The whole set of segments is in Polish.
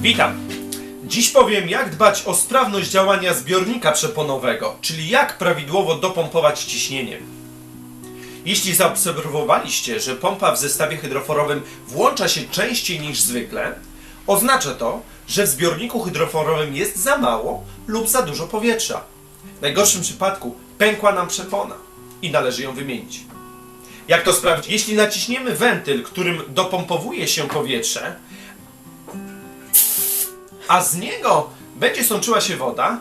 Witam. Dziś powiem, jak dbać o sprawność działania zbiornika przeponowego, czyli jak prawidłowo dopompować ciśnieniem. Jeśli zaobserwowaliście, że pompa w zestawie hydroforowym włącza się częściej niż zwykle, oznacza to, że w zbiorniku hydroforowym jest za mało lub za dużo powietrza. W najgorszym przypadku pękła nam przepona i należy ją wymienić. Jak to sprawdzić? Jeśli naciśniemy wentyl, którym dopompowuje się powietrze, a z niego będzie sączyła się woda,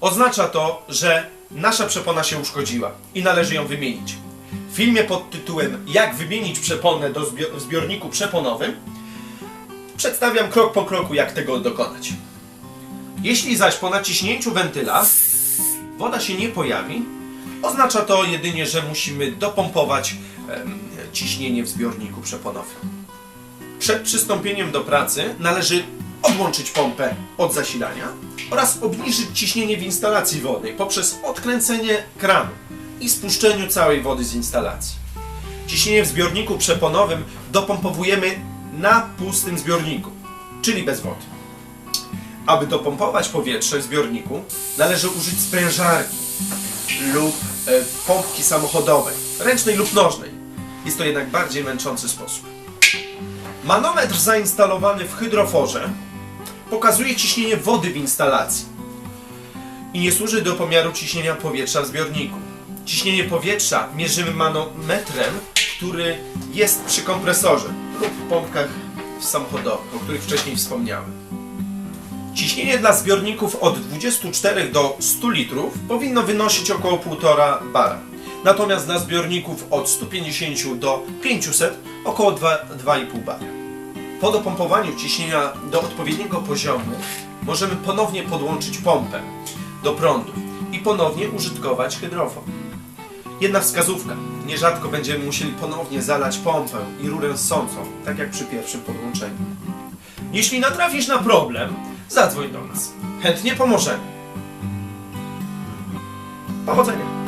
oznacza to, że nasza przepona się uszkodziła i należy ją wymienić. W filmie pod tytułem Jak wymienić przeponę do zbio- w zbiorniku przeponowym przedstawiam krok po kroku, jak tego dokonać. Jeśli zaś po naciśnięciu wentyla woda się nie pojawi, oznacza to jedynie, że musimy dopompować ciśnienie w zbiorniku przeponowym. Przed przystąpieniem do pracy należy odłączyć pompę od zasilania oraz obniżyć ciśnienie w instalacji wodnej poprzez odkręcenie kranu i spuszczeniu całej wody z instalacji. Ciśnienie w zbiorniku przeponowym dopompowujemy na pustym zbiorniku, czyli bez wody. Aby dopompować powietrze w zbiorniku, należy użyć sprężarki lub e, pompki samochodowej, ręcznej lub nożnej. Jest to jednak bardziej męczący sposób. Manometr zainstalowany w hydroforze pokazuje ciśnienie wody w instalacji i nie służy do pomiaru ciśnienia powietrza w zbiorniku. Ciśnienie powietrza mierzymy manometrem, który jest przy kompresorze lub pompkach samochodowych, o których wcześniej wspomniałem. Ciśnienie dla zbiorników od 24 do 100 litrów powinno wynosić około 1,5 bara. Natomiast dla zbiorników od 150 do 500 około 2 2,5 bara. Po dopompowaniu ciśnienia do odpowiedniego poziomu możemy ponownie podłączyć pompę do prądu i ponownie użytkować hydrofor. Jedna wskazówka. Nierzadko będziemy musieli ponownie zalać pompę i rurę ssącą, tak jak przy pierwszym podłączeniu. Jeśli natrafisz na problem, zadzwoń do nas. Chętnie pomożemy. Powodzenia!